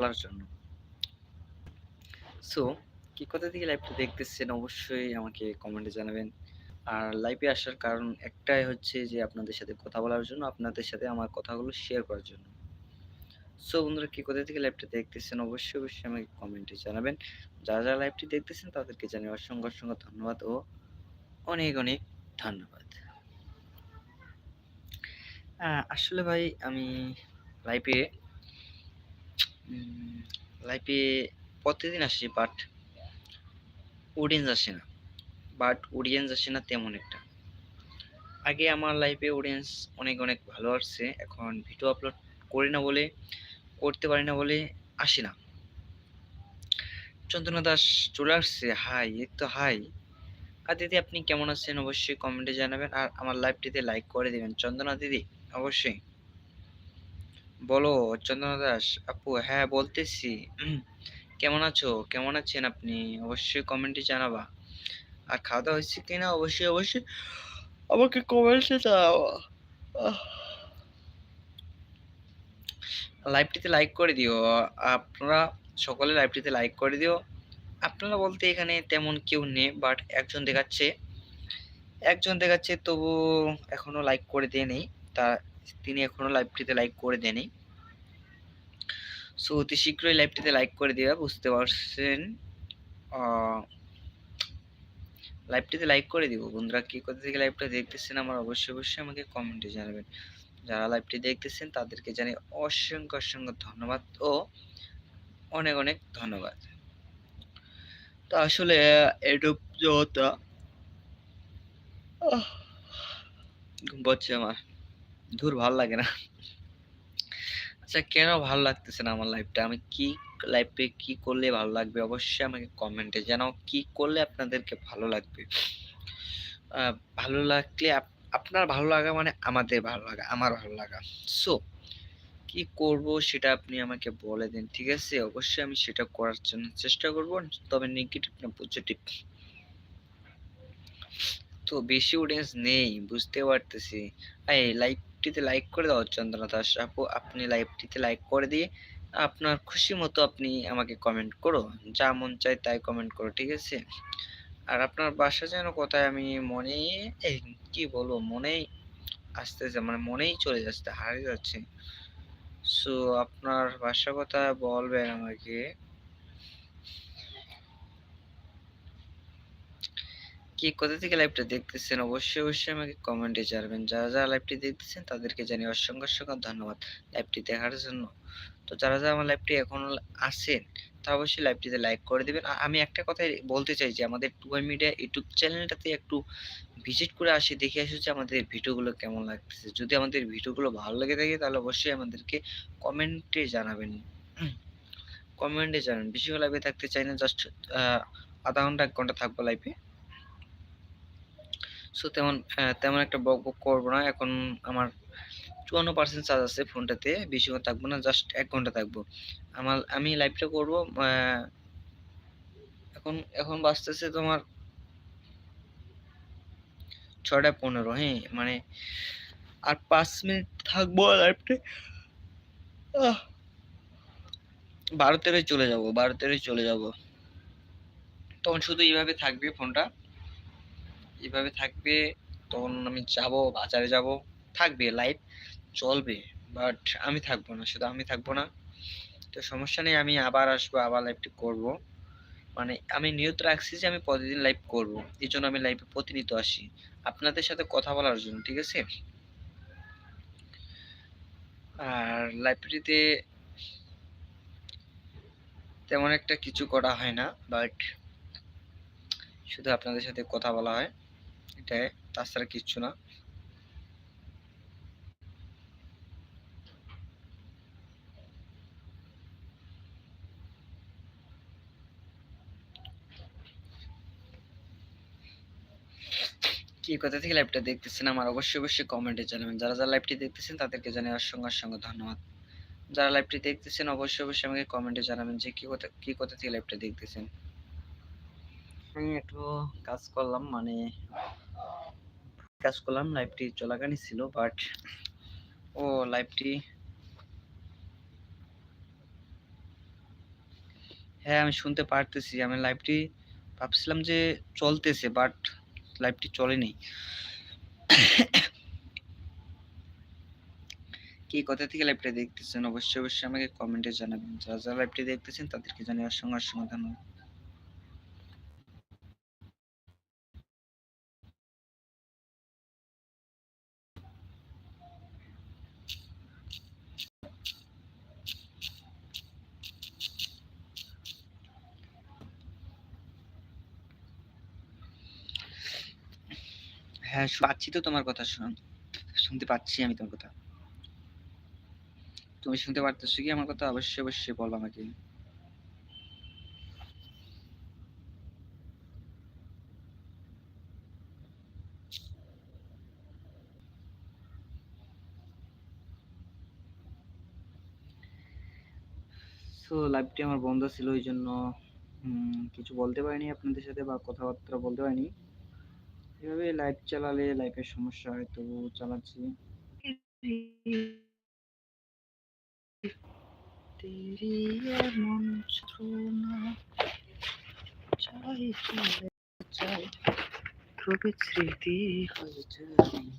বলার জন্য। সো কি কথা থেকে লাইভটা দেখতেছেন অবশ্যই আমাকে কমেন্টে জানাবেন। আর লাইভে আসার কারণ একটাই হচ্ছে যে আপনাদের সাথে কথা বলার জন্য, আপনাদের সাথে আমার কথাগুলো শেয়ার করার জন্য। সো বন্ধুরা, কি কোথা থেকে লাইভটা দেখতেছেন অবশ্যই অবশ্যই আমাকে কমেন্টে জানাবেন। যারা যারা লাইভটি দেখতেছেন, তাদেরকে জানিয়ে অসংখ্য অসংখ্য ধন্যবাদ ও অনেক অনেক ধন্যবাদ। আসলে ভাই, আমি লাইভে লাইভে প্রতিদিন আসি বাট অডিয়েন্স আসে না। বাট অডিয়েন্স আসে না তেমন একটা। আগে আমার লাইফে অডিয়েন্স অনেক অনেক ভালো আসছে। এখন ভিডিও আপলোড করি না বলে, করতে পারি না বলে আসি না। চন্দনা দাস চলে আসছে। হাই এই তো হাই আর দিদি, আপনি কেমন আছেন? অবশ্যই কমেন্টে জানাবেন। আর আমার লাইভটিতে লাইক করে দেবেন। চন্দনা দিদি, অবশ্যই। বলো চন্দনা দাস আপু হ্যাঁ বলতেছি। কেমন আছো? কেমন আছেন আপনি? অবশ্যই কমেন্টে জানাবা। আর খাওয়া দাওয়া হয়েছে কিনা? অবশ্যই অবশ্যই। আমাকে কমেন্টে জানাবা লাইভটিতে লাইক করে দিও। আপনারা সকলে লাইভটিতে লাইক করে দিও। আপনারা বলতে এখানে তেমন কেউ নেই বাট একজন দেখাচ্ছে। একজন দেখাচ্ছে, তবু এখনও লাইক করে দেয়নি। তা, তিনি এখনও লাইভটিতে লাইক করে দেয়নি। সো অতি শীঘ্রই লাইভটিতে লাইক করে দেওয়া বুঝতে পারছেন? লাইভটিতে লাইক করে দিব। বন্ধুরা, কি কোথা থেকে লাইভটা দেখতেছেন আমার অবশ্যই অবশ্যই আমাকে কমেন্টে জানাবেন। যারা লাইভটি দেখতেছেন, তাদেরকে জানি অসংখ্য অসংখ্য ধন্যবাদ ও অনেক অনেক ধন্যবাদ। তো আসলে এটুক জগৎটা ঘুম পাচ্ছে আমার। ধুর, ভালো লাগে না। আচ্ছা কেন ভালো লাগতেছে না আমার লাইফটা আমি কি লাইফে কি করলে ভালো লাগবে? অবশ্যই আমাকে কমেন্টে জানাও কি করলে আপনাদেরকে ভালো লাগবে। ভালো লাগলে আপনার ভালো লাগা মানে আমাদের ভালো লাগা, আমার ভালো লাগা। সো কি করব সেটা আপনি আমাকে বলে দিন, ঠিক আছে? অবশ্যই আমি সেটা করার জন্য চেষ্টা করব, তবে নেগেটিভ না পজিটিভ তো বেশি অডিয়েন্স নেই, বুঝতে পারতেছি। এই লাইভটিতে লাইক করে দাও চন্দ্রনা দাস আপু। আপনি লাইভটিতে লাইক করে দিয়ে আপনার খুশি মতো আপনি আমাকে কমেন্ট করো। যা মন চায় তাই কমেন্ট করো, ঠিক আছে? আর আপনার বাসা যেন কোথায় আমি মনে কি বলব, মনেই আসতেছে মানে মনেই চলে যাচ্ছে, হারিয়ে যাচ্ছে। সো আপনার বাসা কথা বলবেন আমাকে? কি, কোথা থেকে লাইভটা দেখতেছেন? অবশ্যই অবশ্যই আমাকে কমেন্টে জানাবেন। যারা যারা লাইভটি দেখতেছেন, তাদেরকে জানি অসংখ্য অসংখ্য ধন্যবাদ লাইভটি দেখার জন্য। তো যারা যারা আমার লাইভটি এখন আসেন তা অবশ্যই লাইভটিতে লাইক করে দেবেন। আমি একটা কথাই বলতে চাই যে, আমাদের টুবাই মিডিয়া ইউটিউব চ্যানেলটাতে একটু ভিজিট করে আসি, দেখে আসি যে আমাদের ভিডিওগুলো কেমন লাগতেছে। যদি আমাদের ভিডিওগুলো ভালো লেগে থাকে, তাহলে অবশ্যই আমাদেরকে কমেন্টে জানাবেন। কমেন্টে জানান। বেশি লাইভে থাকতে চাই না জাস্ট আধা ঘণ্টা, এক ঘণ্টা থাকব লাইভে সো তেমন তেমন একটা বক বক করব না। এখন আমার চুয়ান্ন পার্সেন্ট চার্জ আছে ফোনটাতে বেশিক্ষণ থাকব না জাস্ট এক ঘণ্টা থাকব। আমার, আমি লাইভটা করব এখন এখন বাঁচতেছে তোমার ছটা পনেরো হ্যাঁ? মানে আর পাঁচ মিনিট থাকব লাইভটা বারো তেরোয় চলে যাব, বারো তেরোয় চলে যাব। তখন শুধু এইভাবে থাকবে ফোনটা। এভাবে থাকবে, তখন আমি যাব, বাজারে যাব। থাকবে লাইভ চলবে। বাট আমি থাকব না, শুধু আমি থাকব না। তো সমস্যা নেই, আমি আবার আসব, আবার লাইভটি করব। মানে আমি নিয়ত রাখছি যে আমি প্রতিদিন লাইভ করব। এই জন্য আমি লাইভে প্রতিনিয়ত আসি। আপনাদের সাথে কথা বলার জন্য, ঠিক আছে? আর লাইব্রেরিতে তেমন একটা কিছু করা হয় না বাট শুধু আপনাদের সাথে কথা বলা হয়। এটাই তাছাড়া কিচ্ছু না। কি কথা থেকে লাইভটা দেখতেছেন আমার? অবশ্যই অবশ্যই কমেন্টে জানাবেন। যারা যারা লাইভটি দেখতেছেন, তাদেরকে জানাই অসংখ্য অসংখ্য ধন্যবাদ। যারা লাইভটি দেখতেছেন, অবশ্যই অবশ্যই আমাকে কমেন্টে জানাবেন যে কি কথা কি কথা থেকে লাইভটা দেখতেছেন। আমি একটু কাজ করলাম মানে কাজ করলাম লাইভটি চলাকালীন ছিল বাট ও লাইভটি হ্যাঁ, আমি শুনতে পারতেছি। আমি লাইভটি ভাবছিলাম যে চলতেছে বাট লাইভটি চলেনি। কি কোথা থেকে লাইভটা দেখতেছেন অবশ্যই, অবশ্যই আমাকে কমেন্টে জানাবেন। যারা, যারা লাইভটি দেখতেছেন তাদেরকে জানাই অসংখ্য, অসংখ্য ধন্যবাদ। হ্যাঁ, পাচ্ছি তো তোমার কথা শুন শুনতে পাচ্ছি আমি তোমার কথা। তুমি শুনতে পারতেছো কি আমার কথা? অবশ্যই, অবশ্যই বলো আমাকে। সো লাইভটি আমার বন্ধ ছিল ওই জন্য কিছু বলতে পারিনি আপনাদের সাথে বা কথাবার্তা বলতে পারিনি এভাবে লাইভ চালালে লাইফের সমস্যা হয় তবু চালাচ্ছি। তেরি এমন চাই চাই খুবই স্মৃতি হয়ে যায়।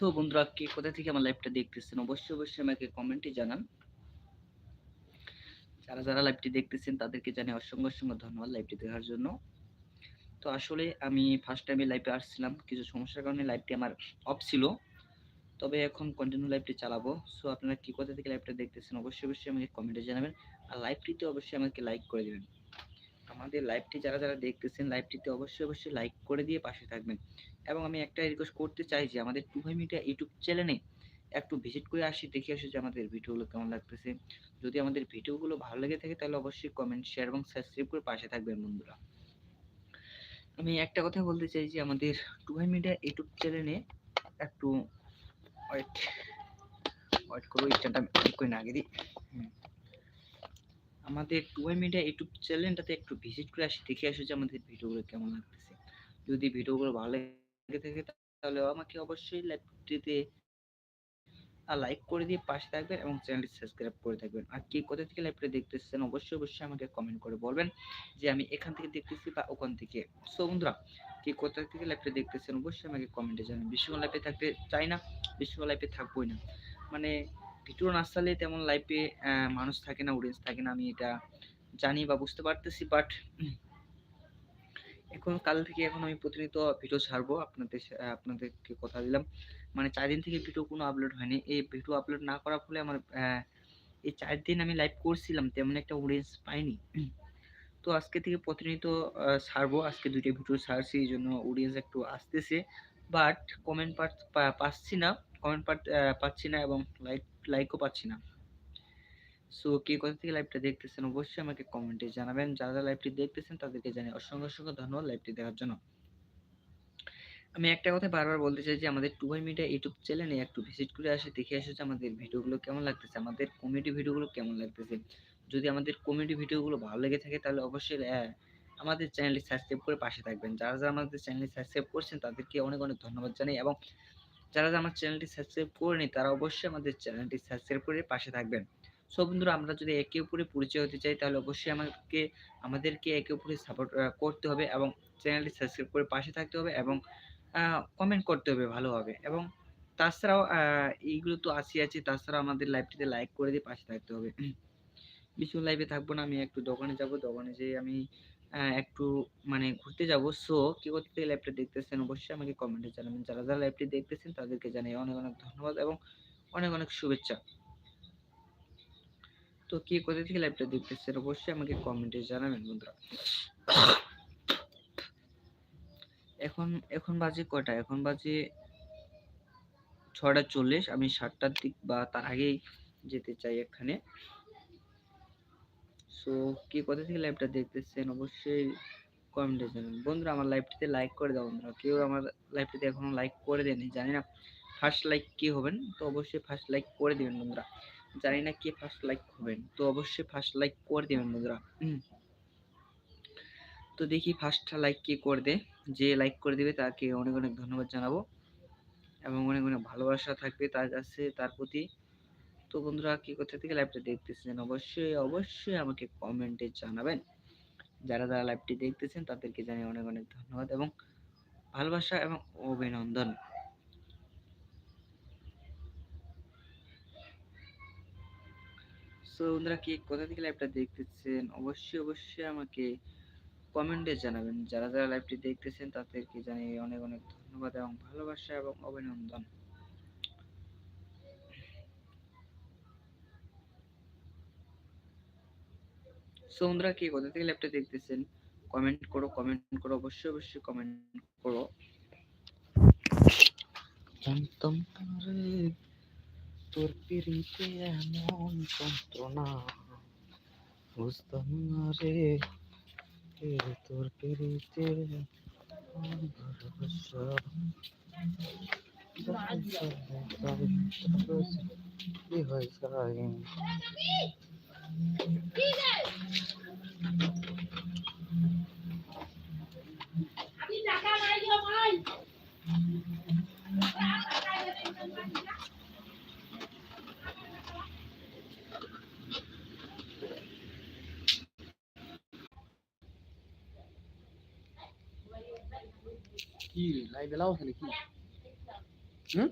সো বন্ধুরা, কে কোথা থেকে আমার লাইভটা দেখতেছেন, অবশ্যই অবশ্যই আমাকে কমেন্টে জানান। যারা যারা লাইভটি দেখতেছেন, তাদেরকে জানিয়ে অসংখ্য অসংখ্য ধন্যবাদ লাইভটি দেখার জন্য। তো আসলে আমি ফার্স্ট টাইমে লাইভে আসছিলাম, কিছু সমস্যার কারণে লাইভটি আমার অফ ছিল। তবে এখন কন্টিনিউ লাইভটি চালাবো। সো আপনারা কি কোথা থেকে লাইভটা দেখতেছেন, অবশ্যই অবশ্যই আমাকে কমেন্টে জানাবেন। আর লাইভটিতে অবশ্যই আমাকে লাইক করে দেবেন। আমাদের লাইভটি যারা যারা দেখতেছেন লাইভটিতে অবশ্যই অবশ্যই লাইক করে দিয়ে পাশে থাকবেন। এবং আমি একটা রিকোয়েস্ট করতে চাই যে আমাদের টু ভাই মিডিয়া ইউটিউব চ্যানেলে একটু ভিজিট করে আসি, দেখে আসি যে আমাদের ভিডিওগুলো কেমন লাগতেছে। যদি আমাদের ভিডিওগুলো ভালো লেগে থাকে তাহলে অবশ্যই কমেন্ট শেয়ার এবং সাবস্ক্রাইব করে পাশে থাকবেন বন্ধুরা। আমি একটা কথা বলতে চাই যে আমাদের টু ভাই মিডিয়া ইউটিউব চ্যানেলে একটু ওয়েট ওয়েট করব ঠিক করে না আগে দিই। আমাদের টুয়াই মিডিয়া ইউটিউব চ্যানেলটাতে একটু ভিজিট করে আসি, দেখে আসি যে আমাদের ভিডিওগুলো কেমন লাগতেছে। যদি ভিডিওগুলো ভালো লেগে থাকে তাহলে আমাকে অবশ্যই লাইভটিতে লাইক করে দিয়ে পাশে থাকবেন এবং চ্যানেলটি সাবস্ক্রাইব করে থাকবেন। আর কি কোথা থেকে লাইভটা দেখতেছেন অবশ্যই অবশ্যই আমাকে কমেন্ট করে বলবেন যে আমি এখান থেকে দেখতেছি বা ওখান থেকে। সো বন্ধুরা, কি কোথা থেকে লাইভটা দেখতেছেন অবশ্যই আমাকে কমেন্টে জানাবেন। বেশিক্ষণ লাইভে থাকতে চাই না, বেশিক্ষণ লাইভে থাকবোই না। মানে ভিডিও না আসলে তেমন লাইভে মানুষ থাকে না অডিয়েন্স থাকে না, আমি এটা জানি বা বুঝতে পারতেছি বাট এখন কাল থেকে এখন আমি প্রতিনিয়ত ভিডিও ছাড়বো, আপনাদের আপনাদেরকে কথা দিলাম। মানে চার দিন থেকে ভিডিও কোনো আপলোড হয়নি। এই ভিডিও আপলোড না করার ফলে আমার এই চার দিন আমি লাইভ করছিলাম, তেমন একটা অডিয়েন্স পাইনি। তো আজকে থেকে প্রতিনিয়ত ছাড়বো। আজকে দুইটা ভিডিও ছাড়ছি, এই জন্য অডিয়েন্স একটু আসতেছে। বাট কমেন্ট পাচ্ছি না। কমেন্ট পাচ্ছি না এবং লাইক লাইকও পাচ্ছি না। সো কে কোথা থেকে লাইভটা দেখতেছেন অবশ্যই আমাকে কমেন্টে জানাবেন। যারা যারা লাইভটি দেখতেছেন তাদেরকে জানাই অসংখ্য অসংখ্য ধন্যবাদ লাইভটি দেখার জন্য। আমি একটা কথা বারবার বলতে চাই যে, আমাদের টুবাই মিডিয়া ইউটিউব চ্যানেলে একটু ভিজিট করে আসে, দেখে আসে যে আমাদের ভিডিওগুলো কেমন লাগতেছে, আমাদের কমেডি ভিডিওগুলো কেমন লাগতেছে। যদি আমাদের কমেডি ভিডিওগুলো ভালো লেগে থাকে তাহলে অবশ্যই আমাদের চ্যানেলটি সাবস্ক্রাইব করে পাশে থাকবেন। যারা যারা আমাদের চ্যানেলটি সাবস্ক্রাইব করছেন তাদেরকে অনেক অনেক ধন্যবাদ জানাই এবং যারা আমার চ্যানেলটি সাবস্ক্রাইব করেনি, তারা অবশ্যই আমাদের চ্যানেলটি সাবস্ক্রাইব করে পাশে থাকবেন। সো বন্ধুরা, আমরা যদি একে অপরে পরিচয় হতে চাই, তাহলে অবশ্যই আমাকে, আমাদেরকে একে অপরে সাপোর্ট করতে হবে এবং চ্যানেলটি সাবস্ক্রাইব করে পাশে থাকতে হবে এবং কমেন্ট করতে হবে ভালোভাবে। এবং তাছাড়াও এইগুলো তো আসি আছে তাছাড়া আমাদের লাইভটিতে লাইক করে দিয়ে পাশে থাকতে হবে। বেশি লাইভে থাকব না, আমি একটু দোকানে যাব। দোকানে যেয়ে আমি একটু মানে ঘুরতে যাব। সো কি করতে লাইভটা দেখতেছেন অবশ্যই আমাকে কমেন্টে জানাবেন। যারা যারা লাইভটি দেখতেছেন তাদেরকে জানাই অনেক অনেক ধন্যবাদ এবং অনেক অনেক শুভেচ্ছা। তো কে কোথা থেকে লাইভটা দেখতেছেন অবশ্যই আমাকে কমেন্টে জানাবেন বন্ধুরা। এখন এখন বাজে কয়টা? এখন বাজে ছটা চল্লিশ। আমি সাতটার দিক বা তার আগেই যেতে চাই এখানে। সো কে, কোথা থেকে লাইভটা দেখতেছেন? অবশ্যই কমেন্টে জানাবেন। বন্ধুরা, আমার লাইভটিতে লাইক করে দাও বন্ধুরা। কেউ আমার লাইভটিতে এখনও লাইক করে দেয়নি, জানি না ফার্স্ট লাইক কে হবেন? তো অবশ্যই ফার্স্ট লাইক করে দিবেন বন্ধুরা। জানি না কে ফার্স্ট লাইক হবেন। তো অবশ্যই ফার্স্ট লাইক করে দিবেন বন্ধুরা। তো দেখি ফার্স্ট লাইক কে করে দে যে লাইক করে দিবে তাকে অনেক অনেক ধন্যবাদ জানাব। এবং অনেক অনেক ভালোবাসা থাকবে তার কাছে, তার প্রতি। তো বন্ধুরা, কি কোথা থেকে লাইভটা দেখতেছেন? অবশ্যই অবশ্যই আমাকে কমেন্টে জানাবেন। যারা যারা লাইভটি দেখতেছেন, তাদেরকে জানিয়ে অনেক অনেক ধন্যবাদ এবং ভালোবাসা এবং অভিনন্দন। সো বন্ধুরা, কি কোথা থেকে লাইভটা দেখতেছেন? অবশ্যই অবশ্যই আমাকে কমেন্টে জানাবেন। যারা যারা লাইভটি দেখতেছেন, তাদেরকে জানিয়ে অনেক অনেক ধন্যবাদ এবং ভালোবাসা এবং অভিনন্দন। সো বন্ধুরা কে কোথা থেকে লাইভটা দেখতেছেন? কমেন্ট করো কমেন্ট করো অবশ্যই অবশ্যই কমেন্ট করো। জানতাম তোর পিড়িতে এমন যন্ত্রণা। বুঝতাম না রে তোর পিড়িতে ভালোবাসা। কি হয় যায়? কি লাইভ এলাও আছে নাকি হুম